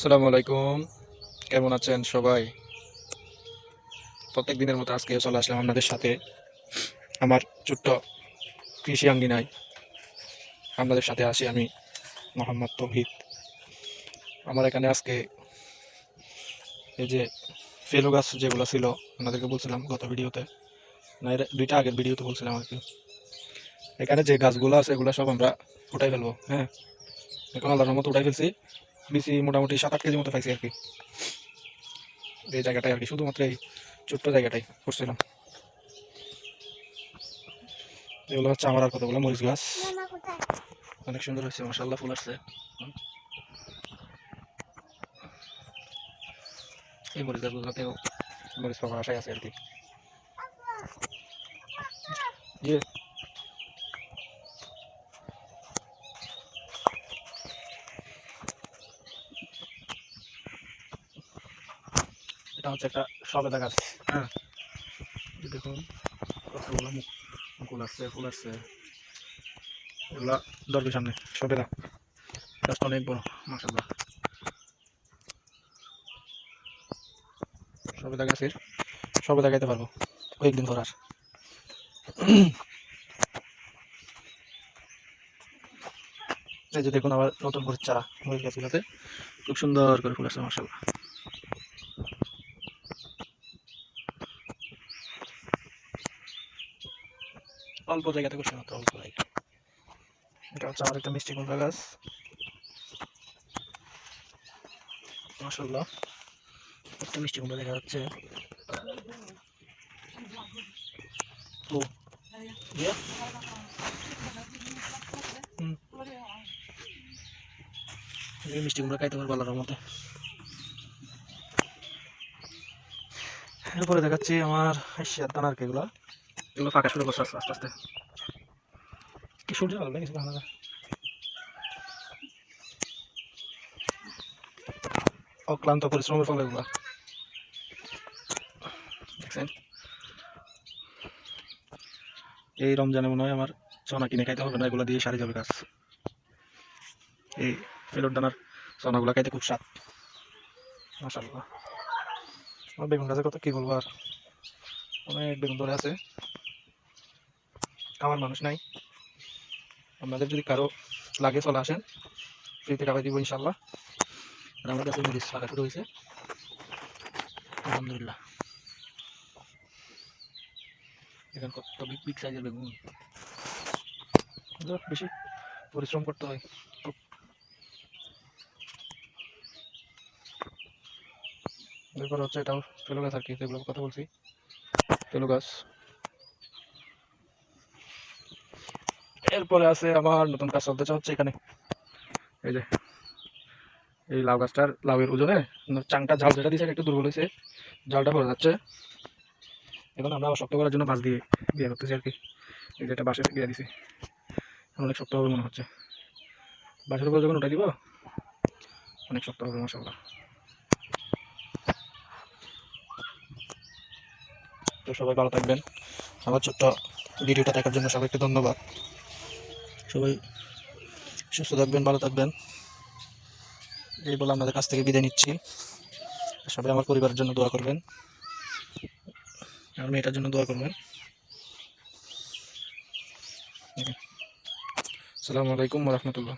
আসসালামু আলাইকুম। কেমন আছেন সবাই? প্রত্যেক দিনের মতো আজকে চলে আসলাম আপনাদের সাথে। আমার ছোট্ট কৃষি আঙ্গিনায়। আপনাদের সাথে আসি আমি মোহাম্মদ তৌহিদ। আমার এখানে আজকে এই যে ফেলো গাছ যেগুলো ছিল, আপনাদেরকে বলছিলাম গত ভিডিওতে, না, এর দুইটা আগের ভিডিওতে বলছিলাম আর কি। এখানে যে গাছগুলো আছে, এগুলো সব আমরা উঠাই ফেলব হ্যাঁ? এখন আল্লাহর মতো উঠাই ফেলছি। বেশি মোটামুটি সাত আট কেজি মতো পাইছি আর কি। এই জায়গাটাই আর কি, শুধুমাত্র এই ছোট্ট জায়গাটাই করছিলাম এগুলো হচ্ছে আমার আর কতগুলো মরিচ গাছ। অনেক সুন্দর হয়েছে মাসাল্লাহ ফুল আসছে। এই মরিচ গাছগুলোতেও মরিচ পাওয়ার আশায় আছে আর কি। এটা হচ্ছে একটা সবেদা গাছ। হ্যাঁ। দেখুন, কতগুলো মুকুল আসছে, ফুল আসছে। এগুলা দরবের সামনে, সবেদা। গাছটা অনেক বড় মাসাল্লাহ সবেদা গাছের, সবেদা গাইতে পারব, কয়েকদিন পর আর। এই যে দেখুন আবার নতুন করে চারা মরিচ গাছগুলোতে খুব সুন্দর করে ফুল আসছে মাসাল্লাহ অল্প জায়গাতে করছি মাত্র অল্প জায়গা। এটা হচ্ছে আমার একটা মিষ্টি কুমড়া গাছ। মাসাল্লাহ একটা মিষ্টি কুমড়া দেখা যাচ্ছে। মিষ্টি কুমড়া খাইতে পারব আল্লাহর মতে এরপরে দেখাচ্ছি আমার এশিয়ার দানার কেগুলা এগুলো ফাঁকা শুরু করছে আস্তে আস্তে কি সূর্য ভালো লাগছে ভালো অক্লান্ত পরিশ্রমের ফলে এগুলা। দেখছেন? এই রমজানে মনে হয় আমার চনা কিনে খাইতে হবে না, এগুলো দিয়ে সারি যাবে কাজ এই ফেলোর দানার চনাগুলো খাইতে খুব স্বাদ। মাসাল্লাহ আমার বেগুন গাছের কথা কি বলব আর? অনেক বেগুন ধরে আছে। আমার মানুষ নাই। আপনাদের যদি কারও লাগে চলে আসেন ফ্রিতে খাবার দিব ইনশাল্লাহ আর আমার কাছে মরিচ লাগা শুরু হয়েছে আলহামদুলিল্লাহ। এখানে কত বিগ বিগ সাইজের বেগুন বেশি পরিশ্রম করতে হয়। এরপর হচ্ছে এটাও ফেলো গাছ আর কি যেগুলো কথা বলছি। ফেলো গাছ এরপরে আছে আমার নতুন কাজ চলতেছে হচ্ছে এখানে। এই যে, এই লাউ গাছটার, লাউয়ের ওজনে চাংটা ঝাল যেটা দিয়েছে একটু দুর্বল হয়েছে জালটা ভরে যাচ্ছে। এখন আমরা শক্ত করার জন্য বাঁশ দিয়ে বিয়ে করতেছি আর কি। এই যে একটা বাঁশের বিয়ে দিছি। অনেক শক্ত হবে মনে হচ্ছে। বাঁশের উপর যখন উঠাই দিব, অনেক শক্ত হবে মাসাল্লাহ তো সবাই ভালো থাকবেন। আমার ছোট্ট ভিডিওটা দেখার জন্য সবাইকে ধন্যবাদ। সবাই সুস্থ থাকবেন, ভালো থাকবেন। এই বলে আপনাদের কাছ থেকে বিদায় নিচ্ছি। সবাই আমার পরিবারের জন্য দোয়া করবেন। আমার মেয়েটার জন্য দোয়া করবেন। আসসালামু আলাইকুম রহমতুল্লাহ।